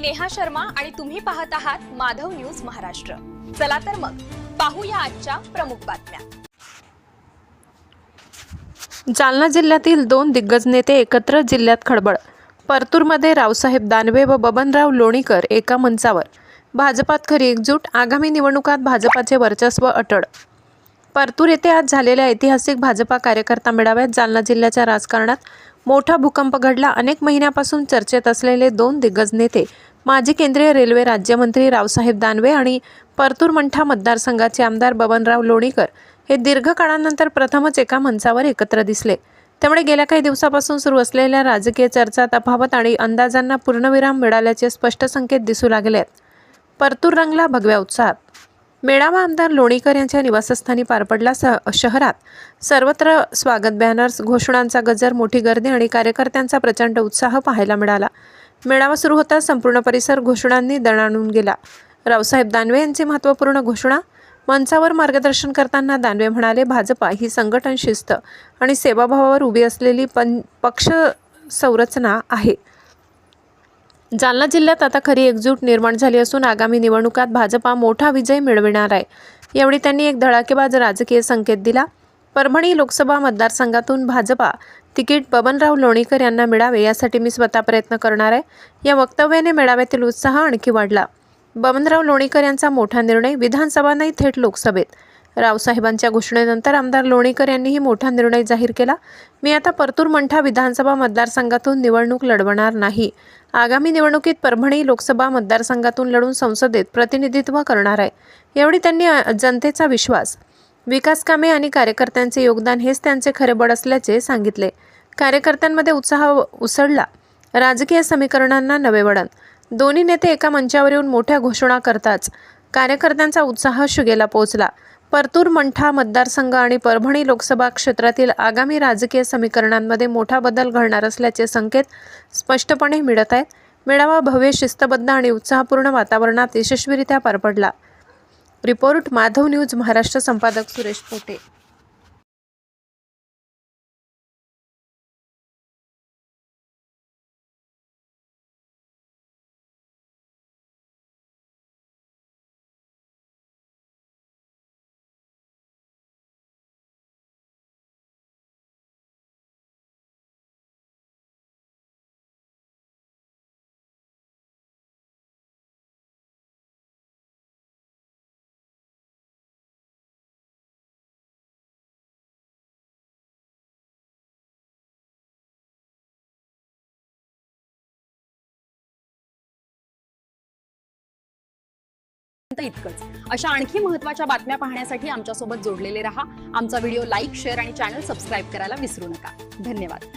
मी नेहा शर्मा आणि तुम्ही पाहत आहात माधव न्यूज महाराष्ट्र. चला तर मग पाहूया आजच्या प्रमुख बातम्या. जालना जिल्ह्यातील दोन दिग्गज नेते एकत्र जिल्ह्यात खळबळ. परतूरमध्ये रावसाहेब दानवे व बबनराव लोणीकर एका मंचावर. भाजपात खरी एकजूट आगामी निवडणुकात भाजपाचे वर्चस्व अटळ. परतूर येथे आज झालेल्या ऐतिहासिक भाजपा कार्यकर्ता मेळाव्यात जालना जिल्ह्याच्या राजकारणात मोठा भूकंप घडला. अनेक महिन्यापासून चर्चेत असलेले दोन दिग्गज नेते माजी केंद्रीय रेल्वे राज्यमंत्री रावसाहेब दानवे आणि परतूर मंठा मतदारसंघाचे आमदार बबनराव लोणीकर हे दीर्घ काळानंतर प्रथमच एका मंचावर एकत्र दिसले. त्यामुळे गेल्या काही दिवसापासून सुरू असलेल्या राजकीय चर्चा तफावत आणि अंदाजांना पूर्णविराम मिळाल्याचे स्पष्ट संकेत दिसू लागले आहेत. परतूर रंगला भगव्या उत्साहात. मेळावा आमदार लोणीकर यांच्या निवासस्थानी पार पडला स शहरात. सर्वत्र स्वागत बॅनर्स घोषणांचा गजर मोठी गर्दी आणि कार्यकर्त्यांचा प्रचंड उत्साह पाहायला मिळाला. मेळावा सुरू होताच संपूर्ण परिसर घोषणांनी दणाणून गेला. रावसाहेब दानवे यांची महत्त्वपूर्ण घोषणा मंचावर मार्गदर्शन करताना दानवे म्हणाले भाजपा ही संघटन शिस्त आणि सेवाभावावर उभी असलेली पं पक्ष संरचना आहे. जालना जिल्ह्यात आता खरी एकजूट निर्माण झाली असून आगामी निवडणुकात भाजपा मोठा विजय मिळविणार आहे. यावेळी त्यांनी एक धडाकेबाज राजकीय संकेत दिला. परभणी लोकसभा मतदारसंघातून भाजपा तिकीट बबनराव लोणीकर यांना मिळावे यासाठी मी स्वतः प्रयत्न करणार आहे. या वक्तव्याने मेळाव्यातील उत्साह आणखी वाढला. बबनराव लोणीकर यांचा मोठा निर्णय विधानसभा नाही थेट लोकसभेत. रावसाहेबांच्या घोषणेनंतर आमदार लोणीकर यांनीही मोठा निर्णय जाहीर केला. मी आता परतूर मंठा विधानसभा मतदारसंघातून निवडणूक लढवणार नाही. आगामी निवडणुकीत परभणी लोकसभा मतदारसंघातून लढून संसदेत प्रतिनिधित्व करणार आहे. एवढी त्यांनी जनतेचा विश्वास. विकास कामे आणि कार्यकर्त्यांचे योगदान हेच त्यांचे खरे बळ असल्याचे सांगितले. कार्यकर्त्यांमध्ये उत्साह उसळला. राजकीय समीकरणांना नवे वळण. दोन्ही नेते एका मंचावर येऊन मोठ्या घोषणा करताच. कार्यकर्त्यांचा उत्साह शिगेला पोहोचला. परतूर मंठा मतदारसंघ आणि परभणी लोकसभा क्षेत्रातील आगामी राजकीय समीकरणांमध्ये मोठा बदल घडणार असल्याचे संकेत स्पष्टपणे मिळत आहेत. मेळावा भव्य शिस्तबद्ध आणि उत्साहपूर्ण वातावरणात यशस्वीरित्या पार पडला. रिपोर्ट माधव न्यूज महाराष्ट्र संपादक सुरेश पोटे. इतकंच. अशा आणखी महत्त्वाच्या बातम्या पाहण्यासाठी आमच्यासोबत जोडलेले रहा. आमचा व्हिडिओ लाईक शेअर आणि चॅनल सबस्क्राईब करायला विसरू नका. धन्यवाद.